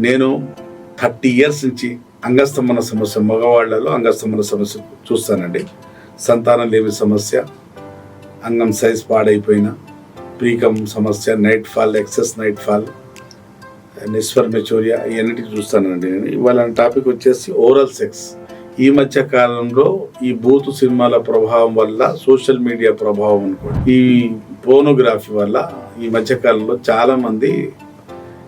నేను thirty years నుంచి అంగస్తంభన సమస్య మగవాళ్ళలో అంగస్తంభన సమస్య చూస్తానండి. సంతానం లేని సమస్య అంగం సైజ్ పాడైపోయిన ప్రీకం సమస్య night fall excess night fall నిస్వర్మచూర్య మెచోరియా చూస్తానండి నేను. ఇవాళ టాపిక్ వచ్చేసి ఓరల్ సెక్స్ ఈ మధ్య కాలంలో ఈ బూత్ సినిమాల ప్రభావం వల్ల సోషల్ మీడియా ప్రభావం అనుకోండి ఈ పోనోగ్రఫీ వల్ల ఈ మధ్య కాలంలో చాలామంది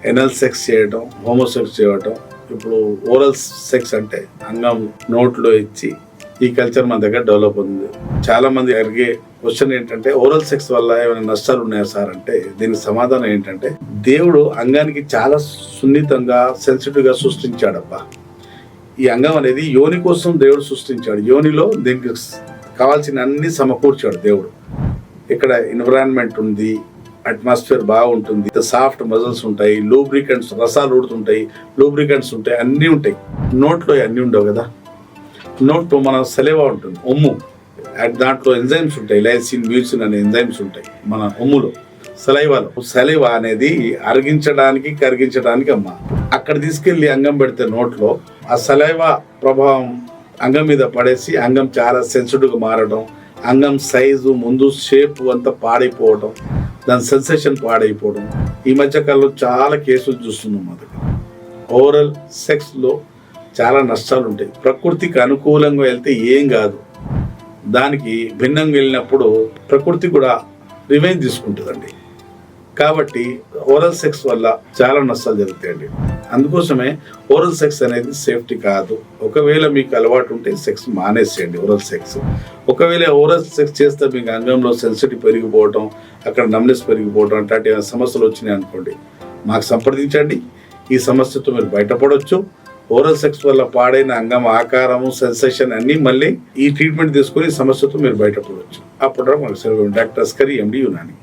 ఎనల్ సెక్స్ చేయడం హోమోసెక్స్ చేయడం ఇప్పుడు ఓరల్ సెక్స్ అంటే అంగం నోట్లో ఇచ్చి ఈ కల్చర్ మన దగ్గర డెవలప్ ఉంది చాలా మంది అడిగే క్వశ్చన్ ఏంటంటే ఓరల్ సెక్స్ వల్ల ఏమైనా నష్టాలు ఉన్నాయా సార్? అంటే దీనికి సమాధానం ఏంటంటే దేవుడు అంగానికి చాలా సున్నితంగా సెన్సిటివ్గా సృష్టించాడబ్బా. ఈ అంగం అనేది యోని కోసం దేవుడు సృష్టించాడు. యోనిలో దీనికి కావాల్సిన అన్ని సమకూర్చాడు దేవుడు. ఇక్కడ ఎన్విరాన్మెంట్ ఉంది అట్మాస్ఫియర్ బాగుంటుంది. సాఫ్ట్ మజిల్స్ ఉంటాయి లూబ్రికెంట్స్ రసాలు ఊడుతుంటాయి లూబ్రికెంట్స్ ఉంటాయి అన్నీ ఉంటాయి. నోట్లో అన్నీ ఉండవు కదా? నోట్లో మన సెలవా ఉంటుంది ఒమ్ము. అట్ దాంట్లో ఎంజైమ్స్ ఉంటాయి లైసిన్ మ్యూసిన్ అనే ఎంజైమ్స్ ఉంటాయి మన ఒమ్ములో సలైవాలో సలైవా అనేది అరిగించడానికి కరిగించడానికి అమ్మ. అక్కడ తీసుకెళ్ళి అంగం పెడితే నోట్లో ఆ సెలైవ ప్రభావం అంగం మీద పడేసి అంగం చాలా సెన్సిటివ్గా మారడం అంగం సైజు ముందు షేప్ అంతా పాడైపోవడం దాని సెన్సేషన్ పాడైపోవడం. ఈ మధ్య కాలంలో చాలా కేసులు చూస్తున్నాం మన దగ్గర. ఓవరాల్ సెక్స్లో చాలా నష్టాలు ఉంటాయి. ప్రకృతికి అనుకూలంగా వెళ్తే ఏం కాదు. దానికి భిన్నంగా వెళ్ళినప్పుడు ప్రకృతి కూడా రివెంజ్ తీసుకుంటుందండి. కాబట్టి ఓరల్ సెక్స్ వల్ల చాలా నష్టాలు జరుగుతాయండి. అందుకోసమే ఓరల్ సెక్స్ అనేది సేఫ్టీ కాదు. ఒకవేళ మీకు అలవాటు ఉంటే సెక్స్ మానేసేయండి ఓరల్ సెక్స్ ఒకవేళ ఓరల్ సెక్స్ చేస్తే మీకు అంగంలో సెన్సిటివ్ పెరిగిపోవటం అక్కడ నమ్నెస్ పెరిగిపోవడం అట్లాంటి సమస్యలు వచ్చినాయి అనుకోండి మాకు సంప్రదించండి. ఈ సమస్యతో మీరు బయటపడవచ్చు ఓరల్ సెక్స్ వల్ల పాడైన అంగం ఆకారము సెన్సేషన్ అన్నీ మళ్ళీ ఈ ట్రీట్మెంట్ తీసుకొని సమస్యతో మీరు బయటపడవచ్చు అప్పుడు డాక్టర్ అస్కరి ఎండి యునాని